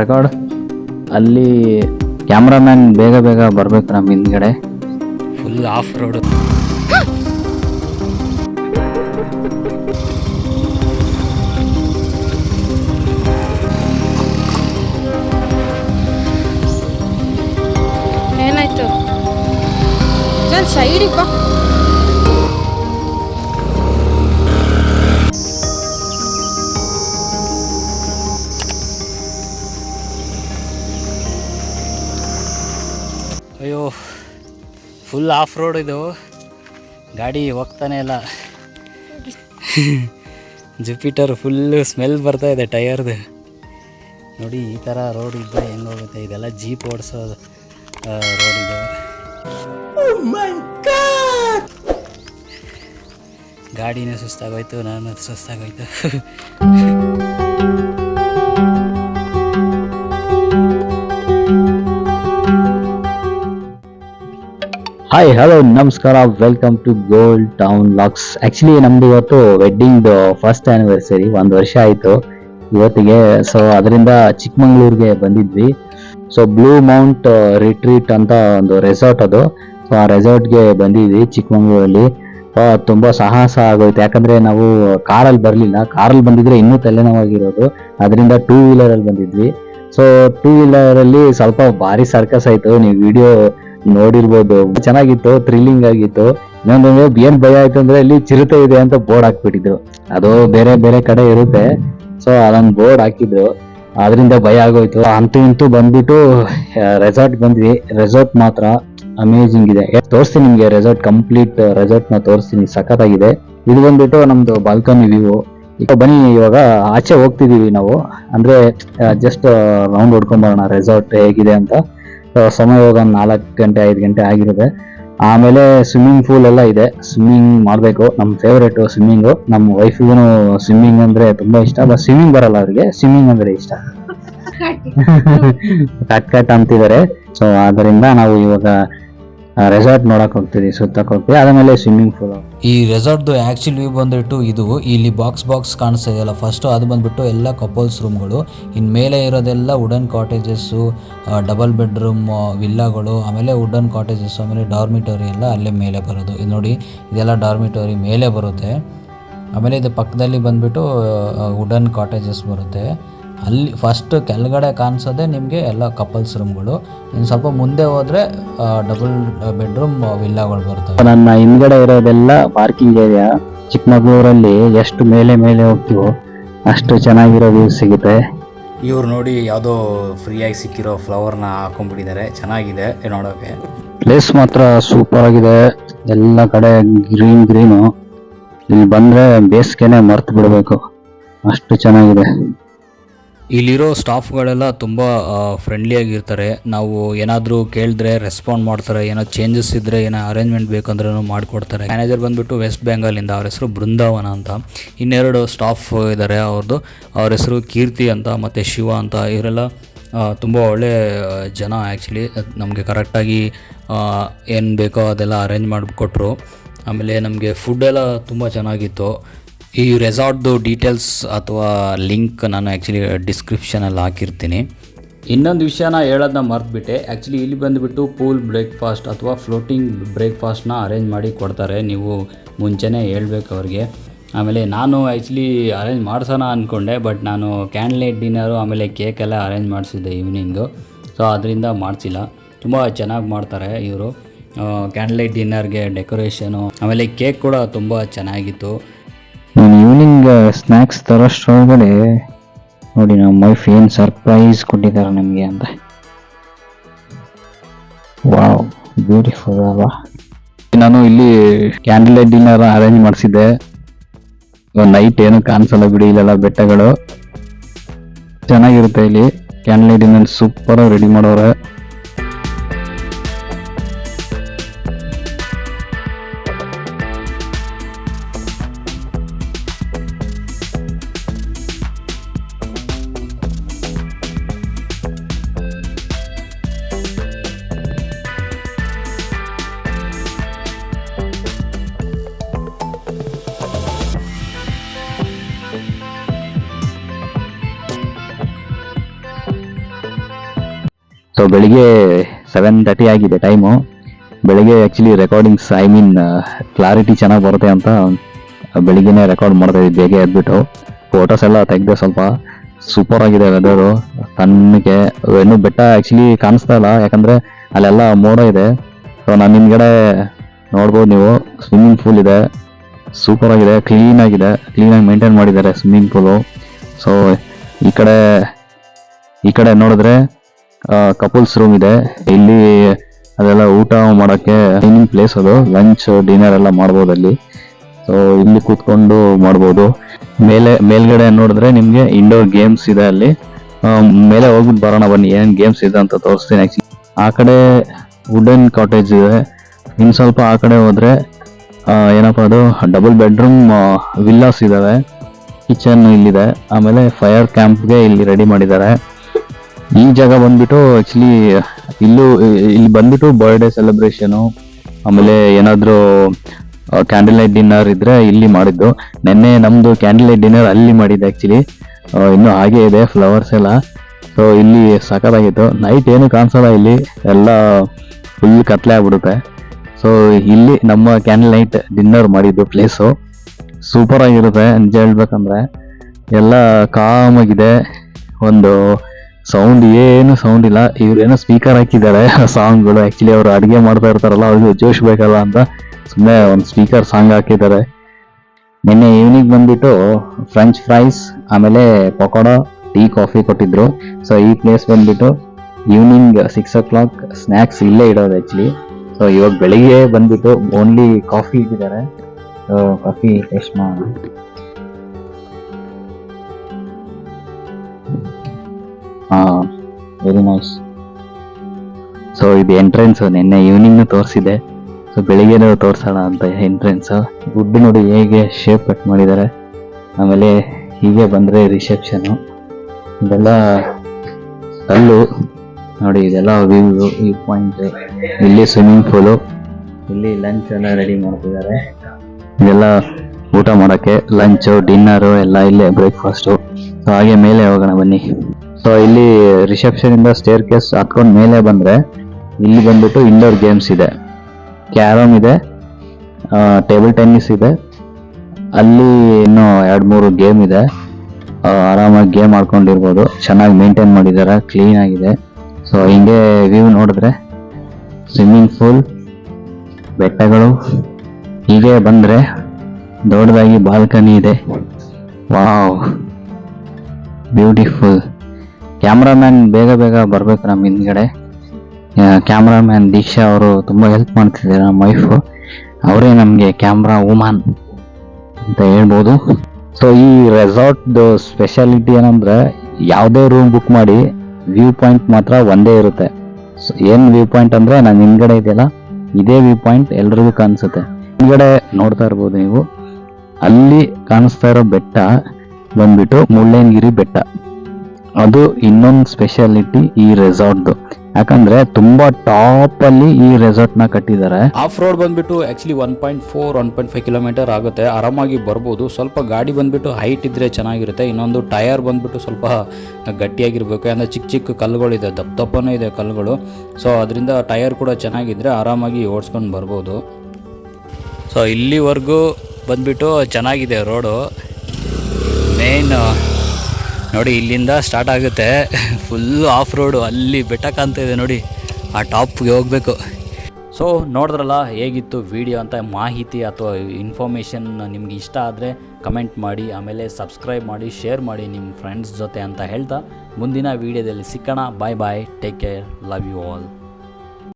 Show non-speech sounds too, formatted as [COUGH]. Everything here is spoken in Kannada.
ರೆಕಾರ್ಡ್. ಅಲ್ಲಿ ಕ್ಯಾಮ್ರಾಮ್ಯಾನ್ ಬೇಗ ಬೇಗ ಬರಬೇಕು ನಮ್ಮ ಹಿಂದ್ಗಡೆ. ಫುಲ್ ಆಫ್ ರೋಡ್ ಏನಾಯ್ತು? ನಾನು ಸೈಡಿಗೆ ಫುಲ್ ಆಫ್ ರೋಡ್ ಇದು. ಗಾಡಿ ಹೋಗ್ತಾನೆ ಇಲ್ಲ. ಜುಪಿಟರ್ ಫುಲ್ಲು ಸ್ಮೆಲ್ ಬರ್ತಾ ಇದೆ ಟಯರ್ದು ನೋಡಿ ಈ ಥರ ರೋಡ್ ಇದ್ದರೆ ಹೆಂಗೆ ಹೋಗುತ್ತೆ? ಇದೆಲ್ಲ ಜೀಪ್ ಓಡಿಸೋ ರೋಡ್ ಇದು. ಗಾಡಿನೇ ಸುಸ್ತಾಗೋಯ್ತು ನಾನು ಸುಸ್ತಾಗೋಯ್ತು. ಹಾಯ್ ಹಲೋ ನಮಸ್ಕಾರ. Welcome to Gold Town Locks actually ನಮ್ದು ಇವತ್ತು ವೆಡ್ಡಿಂಗ್ ಫಸ್ಟ್ ಆನಿವರ್ಸರಿ ಒಂದು ವರ್ಷ ಆಯಿತು. ಇವತ್ತಿಗೆ ಸೊ ಅದರಿಂದ ಚಿಕ್ಕಮಂಗ್ಳೂರಿಗೆ ಬಂದಿದ್ವಿ. ಸೊ ಬ್ಲೂ ಮೌಂಟ್ ರಿಟ್ರೀಟ್ ಅಂತ ಒಂದು ರೆಸಾರ್ಟ್ ಅದು. ಸೊ ಆ ರೆಸಾರ್ಟ್ಗೆ ಬಂದಿದ್ವಿ ಚಿಕ್ಕಮಂಗ್ಳೂರಲ್ಲಿ. ತುಂಬ ಸಾಹಸ ಆಗೋಯ್ತು. ಯಾಕಂದ್ರೆ ನಾವು ಕಾರಲ್ಲಿ ಬರಲಿಲ್ಲ. ಕಾರಲ್ಲಿ ಬಂದಿದ್ರೆ ಇನ್ನೂ ತಲೆನೋವಾಗಿರೋದು. ಅದರಿಂದ ಟೂ ವೀಲರಲ್ಲಿ ಬಂದಿದ್ವಿ. ಸೊ ಟೂ ವೀಲರಲ್ಲಿ ಸ್ವಲ್ಪ ಭಾರಿ ಸರ್ಕಸ್ ಆಯ್ತು. ನೀವು ವಿಡಿಯೋ ನೋಡಿರ್ಬೋದು. ಚೆನ್ನಾಗಿತ್ತು ಥ್ರಿಲ್ಲಿಂಗ್ ಆಗಿತ್ತು. ಇನ್ನೊಂದು ಏನ್ ಭಯ ಆಯ್ತು ಅಂದ್ರೆ ಇಲ್ಲಿ ಚಿರತೆ ಇದೆ ಅಂತ ಬೋರ್ಡ್ ಹಾಕ್ಬಿಟ್ಟಿದ್ರು. ಅದು ಬೇರೆ ಬೇರೆ ಕಡೆ ಇರುತ್ತೆ. ಸೊ ಅದೊಂದು ಬೋರ್ಡ್ ಹಾಕಿದ್ರು. ಅದರಿಂದ ಭಯ ಆಗೋಯ್ತು. ಅಂತೂ ಇಂತೂ ಬಂದ್ಬಿಟ್ಟು ರೆಸಾರ್ಟ್ ಬಂದ್ವಿ. ರೆಸಾರ್ಟ್ ಮಾತ್ರ ಅಮೇಜಿಂಗ್ ಇದೆ. ತೋರಿಸ್ತೀನಿ ನಿಮ್ಗೆ ರೆಸಾರ್ಟ್ ಕಂಪ್ಲೀಟ್ ರೆಸಾರ್ಟ್ನ ತೋರಿಸ್ತೀನಿ. ಸಖತ್ತಾಗಿದೆ. ಇದು ಬಂದ್ಬಿಟ್ಟು ನಮ್ದು ಬಾಲ್ಕನಿ ವ್ಯೂ ಈಗ ಬನ್ನಿ, ಇವಾಗ ಆಚೆ ಹೋಗ್ತಿದೀವಿ ನಾವು. ಅಂದ್ರೆ ಜಸ್ಟ್ ರೌಂಡ್ ಹೊಡ್ಕೊಂಡ್ ಬರೋಣ. ರೆಸಾರ್ಟ್ ಹೇಗಿದೆ ಅಂತ. ಸಮಯ ಇವಾಗ ಒಂದು ನಾಲ್ಕು ಗಂಟೆ ಐದು ಗಂಟೆ ಆಗಿರುತ್ತೆ. ಆಮೇಲೆ ಸ್ವಿಮ್ಮಿಂಗ್ ಪೂಲ್ ಎಲ್ಲ ಇದೆ. ಸ್ವಿಮ್ಮಿಂಗ್ ಮಾಡಬೇಕು. ನಮ್ಮ ಫೇವ್ರೇಟ್ ಸ್ವಿಮ್ಮಿಂಗು ನಮ್ಮ ವೈಫಿಗೂ ಸ್ವಿಮ್ಮಿಂಗ್ ಅಂದ್ರೆ ತುಂಬಾ ಇಷ್ಟ. ಬಟ್ ಸ್ವಿಮ್ಮಿಂಗ್ ಬರಲ್ಲ ಅವ್ರಿಗೆ. ಸ್ವಿಮ್ಮಿಂಗ್ ಅಂದ್ರೆ ಇಷ್ಟ. [LAUGHS] [LAUGHS] ಕಟ್ ಕಟ್ ಅಂತಿದ್ದಾರೆ. ಸೊ ಆದ್ದರಿಂದ ನಾವು ಇವಾಗ ರೆಸಾರ್ಟ್ ನೋಡಕ್ ಹೋಗ್ತೀವಿ ಸುತ್ತಕ್ ಹೋಗ್ತೀವಿ ಸ್ವಿಮ್ಮಿಂಗ್ ಪೂಲ್ ಈ ರೆಸಾರ್ಟ್ದು ಆ್ಯಕ್ಚುಲ್ ವ್ಯೂ ಬಂದ್ಬಿಟ್ಟು ಇದು, ಇಲ್ಲಿ ಬಾಕ್ಸ್ ಬಾಕ್ಸ್ ಕಾಣಿಸ್ತಾ ಇದೆಯಲ್ಲ ಫಸ್ಟು ಅದು ಬಂದ್ಬಿಟ್ಟು ಎಲ್ಲ ಕಪಲ್ಸ್ ರೂಮ್ಗಳು ಇನ್ನು ಮೇಲೆ ಇರೋದೆಲ್ಲ ವುಡನ್ ಕಾಟೇಜಸ್ಸು ಡಬಲ್ ಬೆಡ್ರೂಮ್ ವಿಲ್ಲಾಗಳು ಆಮೇಲೆ ವುಡನ್ ಕಾಟೇಜಸ್ ಆಮೇಲೆ ಡಾರ್ಮಿಟೋರಿ ಎಲ್ಲ ಅಲ್ಲೇ ಮೇಲೆ ಬರೋದು. ಇದು ನೋಡಿ, ಇದೆಲ್ಲ ಡಾರ್ಮಿಟೋರಿ ಮೇಲೆ ಬರುತ್ತೆ. ಆಮೇಲೆ ಇದು ಪಕ್ಕದಲ್ಲಿ ಬಂದ್ಬಿಟ್ಟು ವುಡನ್ ಕಾಟೇಜಸ್ ಬರುತ್ತೆ. ಅಲ್ಲಿ ಫಸ್ಟ್ ಕೆಳಗಡೆ ಕಾಣಿಸೋದೆ ನಿಮಗೆ ಎಲ್ಲ ಕಪಲ್ಸ್ ರೂಮ್ಗಳು ಇನ್ನು ಸ್ವಲ್ಪ ಮುಂದೆ ಹೋದರೆ ಡಬಲ್ ಬೆಡ್ರೂಮ್ ವಿಲ್ಲಾಗಳು ಬರ್ತವೆ. ನನ್ನ ಹಿಂದ್ಗಡೆ ಇರೋದೆಲ್ಲ ಪಾರ್ಕಿಂಗ್ ಏರಿಯಾ ಚಿಕ್ಕಮಗಳೂರಲ್ಲಿ ಎಷ್ಟು ಮೇಲೆ ಮೇಲೆ ಹೋಗ್ತೀವೋ ಅಷ್ಟು ಚೆನ್ನಾಗಿರೋ ವ್ಯೂ ಸಿಗುತ್ತೆ. ಇವ್ರು ನೋಡಿ ಯಾವುದೋ ಫ್ರೀಯಾಗಿ ಸಿಕ್ಕಿರೋ ಫ್ಲವರ್ನ ಹಾಕೊಂಡ್ಬಿಟ್ಟಿದ್ದಾರೆ. ಚೆನ್ನಾಗಿದೆ ನೋಡೋಕೆ. ಪ್ಲೇಸ್ ಮಾತ್ರ ಸೂಪರ್ ಆಗಿದೆ. ಎಲ್ಲ ಕಡೆ ಗ್ರೀನ್ ಗ್ರೀನು ಇಲ್ಲಿ ಬಂದ್ರೆ ಬೇಸಿಗೆನೆ ಮರ್ತು ಬಿಡಬೇಕು. ಅಷ್ಟು ಚೆನ್ನಾಗಿದೆ. ಇಲ್ಲಿರೋ ಸ್ಟಾಫ್ಗಳೆಲ್ಲ ತುಂಬ ಫ್ರೆಂಡ್ಲಿಯಾಗಿರ್ತಾರೆ ನಾವು ಏನಾದರೂ ಕೇಳಿದ್ರೆ ರೆಸ್ಪಾಂಡ್ ಮಾಡ್ತಾರೆ. ಏನೋ ಚೇಂಜಸ್ ಇದ್ದರೆ ಏನೋ ಅರೇಂಜ್ಮೆಂಟ್ ಬೇಕಂದ್ರೂ ಮಾಡಿಕೊಡ್ತಾರೆ. ಮ್ಯಾನೇಜರ್ ಬಂದುಬಿಟ್ಟು ವೆಸ್ಟ್ ಬೆಂಗಾಲಿಂದ ಅವ್ರ ಹೆಸರು ಬೃಂದಾವನ ಅಂತ. ಇನ್ನೆರಡು ಸ್ಟಾಫ್ ಇದ್ದಾರೆ ಅವ್ರದ್ದು ಅವ್ರ ಹೆಸರು ಕೀರ್ತಿ ಅಂತ, ಮತ್ತು ಶಿವ ಅಂತ. ಇವರೆಲ್ಲ ತುಂಬ ಒಳ್ಳೆ ಜನ ಆ್ಯಕ್ಚುಲಿ ನಮಗೆ ಕರೆಕ್ಟಾಗಿ ಏನು ಬೇಕೋ ಅದೆಲ್ಲ ಅರೇಂಜ್ ಮಾಡಿಕೊಟ್ರು ಆಮೇಲೆ ನಮಗೆ ಫುಡ್ ಎಲ್ಲ ತುಂಬ ಚೆನ್ನಾಗಿತ್ತು. ಈ ರೆಸಾರ್ಟ್ದು ಡೀಟೇಲ್ಸ್ ಅಥವಾ ಲಿಂಕ್ ನಾನು ಆ್ಯಕ್ಚುಲಿ ಡಿಸ್ಕ್ರಿಪ್ಷನಲ್ಲಿ ಹಾಕಿರ್ತೀನಿ. ಇನ್ನೊಂದು ವಿಷಯನ ಹೇಳೋದನ್ನ ಮರೆತುಬಿಟ್ಟೆ. ಆ್ಯಕ್ಚುಲಿ ಇಲ್ಲಿ ಬಂದುಬಿಟ್ಟು ಪೂಲ್ ಬ್ರೇಕ್ಫಾಸ್ಟ್ ಅಥವಾ ಫ್ಲೋಟಿಂಗ್ ಬ್ರೇಕ್ಫಾಸ್ಟ್ನ ಅರೇಂಜ್ ಮಾಡಿ ಕೊಡ್ತಾರೆ. ನೀವು ಮುಂಚೆನೇ ಹೇಳಬೇಕು ಅವ್ರಿಗೆ. ಆಮೇಲೆ ನಾನು ಆ್ಯಕ್ಚುಲಿ ಅರೇಂಜ್ ಮಾಡ್ಸೋಣ ಅಂದ್ಕೊಂಡೆ ಬಟ್ ನಾನು ಕ್ಯಾಂಡ್ಲೈಟ್ ಡಿನ್ನರು ಆಮೇಲೆ ಕೇಕ್ ಎಲ್ಲ ಅರೇಂಜ್ ಮಾಡಿಸಿದ್ದೆ ಈವ್ನಿಂಗು ಸೊ ಅದರಿಂದ ಮಾಡಿಸಿಲ್ಲ. ತುಂಬ ಚೆನ್ನಾಗಿ ಮಾಡ್ತಾರೆ ಇವರು. ಕ್ಯಾಂಡ್ಲೈಟ್ ಡಿನ್ನರ್ಗೆ ಡೆಕೋರೇಷನು ಆಮೇಲೆ ಕೇಕ್ ಕೂಡ ತುಂಬ ಚೆನ್ನಾಗಿತ್ತು. ನಾನು ಈವ್ನಿಂಗ್ ಸ್ನ್ಯಾಕ್ಸ್ ತರೋಷ್ಟೊಳಗಡೆ ನೋಡಿ ನಮ್ಮ ವೈಫ್ ಏನು ಸರ್ಪ್ರೈಸ್ ಕೊಟ್ಟಿದ್ದಾರೆ ನಮಗೆ ಅಂತ. ವಾವ್ ಬ್ಯೂಟಿಫುಲ್ ಅಲ್ವಾ? ನಾನು ಇಲ್ಲಿ ಕ್ಯಾಂಡಲ್ ಲೈಟ್ ಡಿನ್ನರ್ ಅರೇಂಜ್ ಮಾಡಿಸಿದ್ದೆ ನೈಟ್ ಏನು ಕಾಣಿಸಲ್ಲ ಬಿಡಿ, ಇಲ್ಲೆಲ್ಲ ಬೆಟ್ಟಗಳು. ಚೆನ್ನಾಗಿರುತ್ತೆ ಇಲ್ಲಿ. Candle light dinner super ready ಮಾಡೋರೆ. ಸೊ ಬೆಳಿಗ್ಗೆ ಸೆವೆನ್ ತರ್ಟಿ ಆಗಿದೆ ಟೈಮು ಬೆಳಿಗ್ಗೆ actually recordings I mean clarity ಚೆನ್ನಾಗಿ ಬರುತ್ತೆ ಅಂತ ಬೆಳಿಗ್ಗೆನೆ ರೆಕಾರ್ಡ್ ಮಾಡ್ತಾ ಇದ್ದೆ, ಬೇಗ ಎದ್ಬಿಟ್ಟು. ಫೋಟೋಸ್ ಎಲ್ಲ ತೆಗೆದೆ ಸ್ವಲ್ಪ ಸೂಪರ್ ಆಗಿದೆ ವೆದರು ತಣ್ಣಗೆ, ಇನ್ನೂ ಬೆಟ್ಟ ಆ್ಯಕ್ಚುಲಿ ಕಾಣಿಸ್ತಾ ಇಲ್ಲ, ಯಾಕಂದರೆ ಅಲ್ಲೆಲ್ಲ ಮೋಡ ಇದೆ. ಸೊ ನಾನು ನಿಮ್ಗಡೆ ನೋಡ್ಬೋದು ನೀವು ಸ್ವಿಮ್ಮಿಂಗ್ ಪೂಲ್ ಇದೆ. ಸೂಪರ್ ಆಗಿದೆ ಕ್ಲೀನ್ ಆಗಿದೆ ಕ್ಲೀನಾಗಿ ಮೇಂಟೈನ್ ಮಾಡಿದ್ದಾರೆ ಸ್ವಿಮ್ಮಿಂಗ್ ಪೂಲು ಸೊ ಈ ಕಡೆ ಈ ಕಡೆ ನೋಡಿದ್ರೆ ಕಪಲ್ಸ್ ರೂಮ್ ಇದೆ. ಇಲ್ಲಿ ಅದೆಲ್ಲ ಊಟ ಮಾಡೋಕ್ಕೆ ಡೈನಿಂಗ್ ಪ್ಲೇಸ್ ಅದು. ಲಂಚ್ ಡಿನ್ನರ್ ಎಲ್ಲ ಮಾಡ್ಬೋದು ಅಲ್ಲಿ. ಸೊ ಇಲ್ಲಿ ಕೂತ್ಕೊಂಡು ಮಾಡ್ಬೋದು. ಮೇಲೆ, ಮೇಲ್ಗಡೆ ನೋಡಿದ್ರೆ ನಿಮಗೆ ಇಂಡೋರ್ ಗೇಮ್ಸ್ ಇದೆ ಅಲ್ಲಿ. ಮೇಲೆ ಹೋಗ್ಬಿಟ್ಟು ಬರೋಣ ಬನ್ನಿ. ಏನ್ ಗೇಮ್ಸ್ ಇದೆ ಅಂತ ತೋರಿಸ್ತೀನಿ ಆ್ಯಕ್ಚುಲಿ ಆ ಕಡೆ ವುಡನ್ ಕಾಟೇಜ್ ಇದೆ. ಇನ್ನು ಸ್ವಲ್ಪ ಆ ಕಡೆ ಹೋದರೆ ಏನಪ್ಪ ಅದು? ಡಬಲ್ ಬೆಡ್ರೂಮ್ ವಿಲ್ಲಾಸ್ ಇದ್ದಾವೆ ಕಿಚನ್ ಇಲ್ಲಿದೆ. ಆಮೇಲೆ ಫೈರ್ ಕ್ಯಾಂಪ್ಗೆ ಇಲ್ಲಿ ರೆಡಿ ಮಾಡಿದ್ದಾರೆ. ಈ ಜಾಗ ಬಂದ್ಬಿಟ್ಟು ಆಕ್ಚುಲಿ ಇಲ್ಲೂ ಇಲ್ಲಿ ಬಂದ್ಬಿಟ್ಟು ಬರ್ಡೇ ಸೆಲೆಬ್ರೇಷನು ಆಮೇಲೆ ಏನಾದರೂ ಕ್ಯಾಂಡಲ್ ಲೈಟ್ ಡಿನ್ನರ್ ಇದ್ರೆ ಇಲ್ಲಿ ಮಾಡಿದ್ದು. ನಿನ್ನೆ ನಮ್ದು ಕ್ಯಾಂಡಲ್ ಲೈಟ್ ಡಿನ್ನರ್ ಅಲ್ಲಿ ಮಾಡಿದ್ದೆ ಆಕ್ಚುಲಿ ಇನ್ನು ಹಾಗೆ ಇದೆ ಫ್ಲವರ್ಸ್ ಎಲ್ಲ. ಸೊ ಇಲ್ಲಿ ಸಖತ್ತಾಗಿತ್ತು ನೈಟ್ ಏನು ಕಾಣಿಸಲ್ಲ ಇಲ್ಲಿ. ಎಲ್ಲ ಫುಲ್ ಕತ್ಲೆ ಆಗ್ಬಿಡುತ್ತೆ. ಸೊ ಇಲ್ಲಿ ನಮ್ಮ ಕ್ಯಾಂಡಲ್ ಲೈಟ್ ಡಿನ್ನರ್ ಮಾಡಿದ್ದು ಪ್ಲೇಸು ಸೂಪರ್ ಆಗಿರುತ್ತೆ, ನಿಜ ಹೇಳ್ಬೇಕಂದ್ರೆ. ಎಲ್ಲ ಕಾಮಾಗಿದೆ ಒಂದು ಸೌಂಡ್ ಏನು ಸೌಂಡ್ ಇಲ್ಲ. ಇವ್ರೇನೋ ಸ್ಪೀಕರ್ ಹಾಕಿದ್ದಾರೆ ಸಾಂಗ್ಗಳು ಆ್ಯಕ್ಚುಲಿ ಅವರು ಅಡಿಗೆ ಮಾಡ್ತಾ ಇರ್ತಾರಲ್ಲ, ಅವ್ರಿಗೆ ಜೋಶ್ ಬೇಕಲ್ಲ ಅಂತ ಸುಮ್ಮನೆ ಒಂದು ಸ್ಪೀಕರ್ ಸಾಂಗ್ ಹಾಕಿದ್ದಾರೆ. ನಿನ್ನೆ ಈವ್ನಿಂಗ್ ಬಂದ್ಬಿಟ್ಟು ಫ್ರೆಂಚ್ ಫ್ರೈಸ್ ಆಮೇಲೆ ಪಕೋಡ ಟೀ ಕಾಫಿ ಕೊಟ್ಟಿದ್ರು. ಸೊ ಈ ಪ್ಲೇಸ್ ಬಂದ್ಬಿಟ್ಟು evening six o'clock snacks ಇಲ್ಲೇ ಇಡೋದು ಆ್ಯಕ್ಚುಲಿ ಸೊ ಇವಾಗ ಬೆಳಿಗ್ಗೆ ಬಂದ್ಬಿಟ್ಟು ಓನ್ಲಿ ಕಾಫಿ ಇಟ್ಟಿದ್ದಾರೆ. ಕಾಫಿ ಟೇಸ್ಟ್ ಮಾಡೋಣ. ವೆರಿ ನೈಸ್ ಸೊ ಇದು ಎಂಟ್ರೆನ್ಸ್ ನಿನ್ನೆ ಈವ್ನಿಂಗ್ ತೋರಿಸಿದೆ. ಸೊ ಬೆಳಿಗ್ಗೆ ತೋರಿಸೋಣ ಅಂತ ಎಂಟ್ರೆನ್ಸ್ ವುಡ್ ನೋಡಿ ಹೇಗೆ ಶೇಪ್ ಕಟ್ ಮಾಡಿದ್ದಾರೆ. ಆಮೇಲೆ ಹೀಗೆ ಬಂದರೆ ರಿಸೆಪ್ಷನು ಇದೆಲ್ಲ ಕಲ್ಲು. ನೋಡಿ, ಇದೆಲ್ಲ ವ್ಯೂ ವ್ಯೂ ಪಾಯಿಂಟ್ ಇಲ್ಲಿ ಸ್ವಿಮ್ಮಿಂಗ್ ಪೂಲು ಇಲ್ಲಿ ಲಂಚ್ ಎಲ್ಲ ರೆಡಿ ಮಾಡ್ತಿದ್ದಾರೆ. ಇದೆಲ್ಲ ಊಟ ಮಾಡೋಕ್ಕೆ ಲಂಚು ಡಿನ್ನರು ಎಲ್ಲ ಇಲ್ಲೇ ಬ್ರೇಕ್ಫಾಸ್ಟು ಸೊ ಹಾಗೆ ಮೇಲೆ ಹೋಗೋಣ ಬನ್ನಿ. ಸೊ ಇಲ್ಲಿ ರಿಸೆಪ್ಷನ್ ಇಂದ ಸ್ಟೇರ್ ಕೇಸ್ ಹತ್ಕೊಂಡು ಮೇಲೆ ಬಂದ್ರೆ, ಇಲ್ಲಿ ಬಂದ್ಬಿಟ್ಟು ಇಂಡೋರ್ ಗೇಮ್ಸ್ ಇದೆ. ಕ್ಯಾರಮ್ ಇದೆ ಟೇಬಲ್ ಟೆನ್ನಿಸ್ ಇದೆ. ಅಲ್ಲಿ ಇನ್ನೂ ಎರಡು ಮೂರು ಗೇಮ್ ಇದೆ. ಆರಾಮಾಗಿ ಗೇಮ್ ಆಡ್ಕೊಂಡಿರ್ಬೋದು. ಚೆನ್ನಾಗಿ ಮೇಂಟೈನ್ ಮಾಡಿದ್ದಾರೆ ಕ್ಲೀನ್ ಆಗಿದೆ. ಸೊ ಹಿಂಗೆ ವ್ಯೂ ನೋಡಿದ್ರೆ ಸ್ವಿಮ್ಮಿಂಗ್ ಪೂಲ್ ಬೆಟ್ಟಗಳು, ಹೀಗೆ ಬಂದರೆ ದೊಡ್ಡದಾಗಿ ಬಾಲ್ಕನಿ ಇದೆ. ವಾವ್ ಬ್ಯೂಟಿಫುಲ್ ಕ್ಯಾಮ್ರಾಮ್ಯಾನ್ ಬೇಗ ಬೇಗ ಬರಬೇಕು ನಮ್ಮ ಹಿಂದ್ಗಡೆ. ಕ್ಯಾಮ್ರಾಮ್ಯಾನ್ ದೀಕ್ಷಾ ಅವರು ತುಂಬ ಹೆಲ್ಪ್ ಮಾಡ್ತಿದ್ದಾರೆ ನಮ್ಮ ವೈಫು ಅವರೇ ನಮಗೆ ಕ್ಯಾಮ್ರಾ ವುಮಾನ್ ಅಂತ ಹೇಳ್ಬೋದು. ಸೊ ಈ ರೆಸಾರ್ಟ್ದು ಸ್ಪೆಷಾಲಿಟಿ ಏನಂದ್ರೆ ಯಾವುದೇ ರೂಮ್ ಬುಕ್ ಮಾಡಿ ವ್ಯೂ ಪಾಯಿಂಟ್ ಮಾತ್ರ ಒಂದೇ ಇರುತ್ತೆ. ಸೊ ಏನು ವ್ಯೂ ಪಾಯಿಂಟ್ ಅಂದರೆ ನಾನು ಹಿಂದ್ಗಡೆ ಇದೆಯಲ್ಲ, ಇದೇ ವ್ಯೂ ಪಾಯಿಂಟ್ ಎಲ್ರಿಗೂ ಕಾಣಿಸುತ್ತೆ. ಹಿಂದ್ಗಡೆ ನೋಡ್ತಾ ಇರ್ಬೋದು ನೀವು. ಅಲ್ಲಿ ಕಾಣಿಸ್ತಾ ಇರೋ ಬೆಟ್ಟ ಬಂದ್ಬಿಟ್ಟು ಮುಳ್ಳಯ್ಯನಗಿರಿ ಬೆಟ್ಟ. ಅದು ಇನ್ನೊಂದು ಸ್ಪೆಷಾಲಿಟಿ ಈ ರೆಸಾರ್ಟ್ದು ಯಾಕಂದ್ರೆ ತುಂಬಾ ಟಾಪ್ ಅಲ್ಲಿ ಈ ರೆಸಾರ್ಟ್ನ ಕಟ್ಟಿದ್ದಾರೆ ಆಫ್ ರೋಡ್ ಬಂದ್ಬಿಟ್ಟು actually one point four one point five kilometre ಆಗುತ್ತೆ. ಆರಾಮಾಗಿ ಬರ್ಬೋದು. ಸ್ವಲ್ಪ ಗಾಡಿ ಬಂದ್ಬಿಟ್ಟು ಹೈಟ್ ಇದ್ರೆ ಚೆನ್ನಾಗಿರುತ್ತೆ. ಇನ್ನೊಂದು ಟೈರ್ ಬಂದ್ಬಿಟ್ಟು ಸ್ವಲ್ಪ ಗಟ್ಟಿಯಾಗಿರ್ಬೇಕು. ಅಂದರೆ ಚಿಕ್ಕ ಚಿಕ್ಕ ಕಲ್ಲುಗಳಿದೆ. ದಪ್ಪ ದಪ್ಪನೇ ಇದೆ ಕಲ್ಲುಗಳು. ಸೊ ಅದರಿಂದ ಟೈರ್ ಕೂಡ ಚೆನ್ನಾಗಿದ್ರೆ ಆರಾಮಾಗಿ ಓಡಿಸ್ಕೊಂಡು ಬರ್ಬೋದು. ಸೊ ಇಲ್ಲಿವರೆಗೂ ಬಂದ್ಬಿಟ್ಟು ಚೆನ್ನಾಗಿದೆ ರೋಡು ಮೇನ್ ನೋಡಿ, ಇಲ್ಲಿಂದ ಸ್ಟಾರ್ಟ್ ಆಗುತ್ತೆ. ಫುಲ್ಲು ಆಫ್ ರೋಡು ಅಲ್ಲಿ ಬೆಟ್ಟ ಕಾಣ್ತಾ ಇದೆ ನೋಡಿ. ಆ ಟಾಪ್ಗೆ ಹೋಗಬೇಕು. ಸೊ ನೋಡಿದ್ರಲ್ಲ, ಹೇಗಿತ್ತು ವಿಡಿಯೋ ಅಂತ ಮಾಹಿತಿ ಅಥವಾ ಇನ್ಫಾರ್ಮೇಷನ್ ನಿಮ್ಗೆ ಇಷ್ಟ ಆದರೆ ಕಮೆಂಟ್ ಮಾಡಿ, ಆಮೇಲೆ ಸಬ್ಸ್ಕ್ರೈಬ್ ಮಾಡಿ ಶೇರ್ ಮಾಡಿ ನಿಮ್ಮ ಫ್ರೆಂಡ್ಸ್ ಜೊತೆ ಅಂತ ಹೇಳ್ತಾ ಮುಂದಿನ ವೀಡಿಯೋದಲ್ಲಿ ಸಿಕ್ಕೋಣ bye bye take care love you all